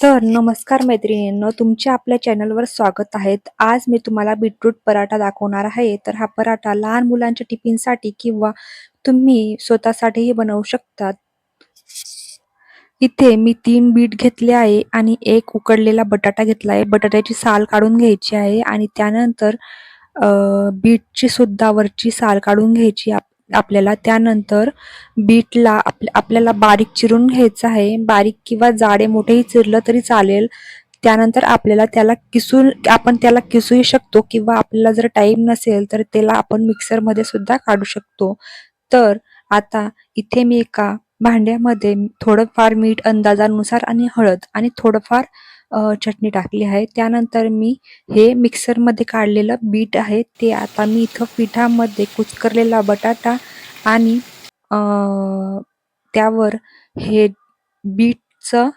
तर नमस्कार मैत्रिणींनो तुमचे आपल्या चॅनलवर स्वागत आहेत आज मी तुम्हाला बीटरूट पराठा दाखवणार आहे. तर हा पराठा लहान मुलांच्या टिफिनसाठी किंवा तुम्ही स्वतःसाठीही बनवू शकतात. इथे मी तीन बीट घेतले आहे आणि एक उकडलेला बटाटा घेतला आहे. बटाट्याची साल काढून घ्यायची आहे आणि त्यानंतर बीटची सुद्धा वरची साल काढून घ्यायची. आपल्याला त्यानंतर बीटला आप आपल्याला बारीक चिरून घ्यायचं आहे. बारीक किंवा जाडे मोठेही चिरलं तरी चालेल. त्यानंतर आपल्याला त्याला किसून आपण त्याला किसूही शकतो किंवा आपल्याला जर टाईम नसेल तर त्याला आपण मिक्सरमध्ये सुद्धा काढू शकतो. तर आता इथे मी एका भांड्यामध्ये थोडंफार मीठ अंदाजानुसार आणि हळद आणि थोडंफार चटणी टाकली आहे. त्यानंतर मी हे मिक्सरमध्ये काढलेलं बीट आहे. ते आता मी इथं पिठामध्ये कुचकरलेला बटाटा आणि त्यावर हे बीटचं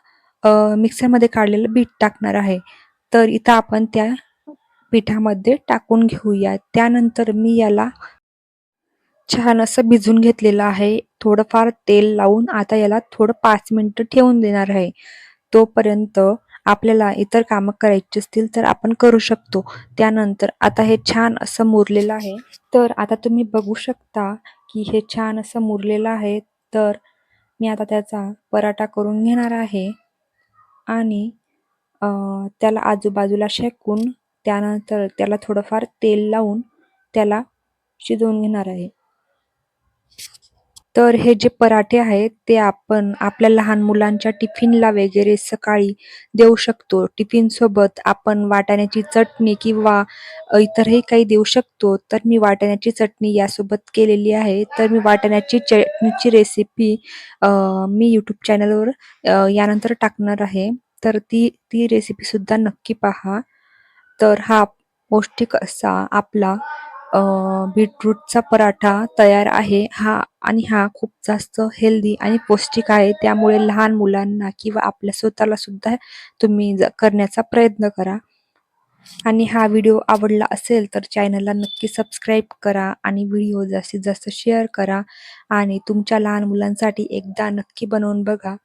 मिक्सरमध्ये काढलेलं बीट टाकणार आहे. तर इथं आपण त्या पिठामध्ये टाकून घेऊया. त्यानंतर मी याला छान असं भिजून घेतलेलं आहे. थोडंफार तेल लावून आता याला थोडं पाच मिनटं ठेवून देणार आहे. तोपर्यंत आपल्याला इतर कामं करायची असतील तर आपण करू शकतो. त्यानंतर आता हे छान असं मुरलेलं आहे. तर आता तुम्ही बघू शकता की हे छान असं मुरलेलं आहे. तर मी आता त्याचा पराठा करून घेणार आहे. आणि त्याला आजूबाजूला शेकून त्यानंतर त्याला थोडंफार तेल लावून त्याला शिजवून घेणार आहे. तर हे जे पराठे आहेत ते आपण आपल्या लहान मुलांच्या टिफिनला वगैरे सकाळी देऊ शकतो. टिफिन सोबत आपण वाटाण्याची चटणी किंवा इतरही काही देऊ शकतो. तर मी वाटाण्याची चटणी यासोबत केलेली आहे. तर मी वाटाण्याची चटणीची रेसिपी मी यूट्यूब चॅनलवर यानंतर टाकणार आहे. तर ती ती रेसिपीसुद्धा नक्की पहा. तर हा पौष्टिक असा आपला बीटरूटचा पराठा तयार आहे. हा आणि हा खूप जास्त हेल्दी आणि पौष्टिक आहे. त्यामुळे लहान मुलांना किंवा आपल्या स्वतःला सुद्धा तुम्ही करण्याचा प्रयत्न करा. आणि हा व्हिडिओ आवडला असेल तर चॅनलला नक्की सबस्क्राईब करा आणि व्हिडिओ जास्तीत जास्त शेअर करा. आणि तुमच्या लहान मुलांसाठी एकदा नक्की बनवून बघा.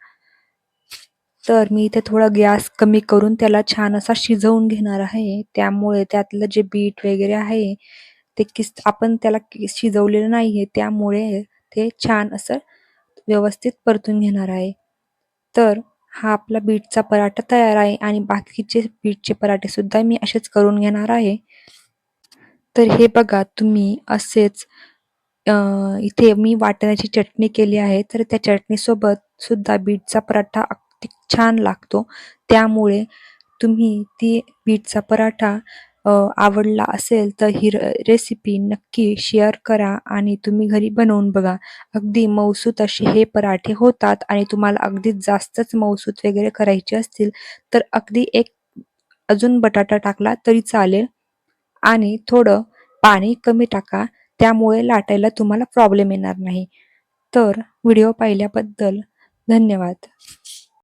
तर मी इथे थोडा गॅस कमी करून त्याला छान असा शिजवून घेणार आहे. त्यामुळे त्यातलं जे बीट वगैरे आहे ते किस आपण त्याला शिजवलेलं नाहीये त्यामुळे ते छान असं व्यवस्थित परतून घेणार आहे. तर हा आपला बीटचा पराठा तयार आहे आणि बाकीचे बीटचे पराठे सुद्धा मी असेच करून घेणार आहे. तर हे बघा तुम्ही असेच इथे मी वाटण्याची चटणी केली आहे तर त्या चटणीसोबत सुद्धा बीटचा पराठा अगदी छान लागतो. त्यामुळे तुम्ही ती बीटचा पराठा आवडला असेल तर ही रेसिपी नक्की शेअर करा आणि तुम्ही घरी बनवून बघा. अगदी मऊसूत असे हे पराठे होतात आणि तुम्हाला अगदी जास्तच मऊसूत वगैरे करायचे असतील तर अगदी एक अजून बटाटा टाकला तरी चालेल. आणि थोडं पाणी कमी टाका त्यामुळे लाटायला तुम्हाला प्रॉब्लेम येणार नाही. तर व्हिडिओ पाहिल्याबद्दल धन्यवाद.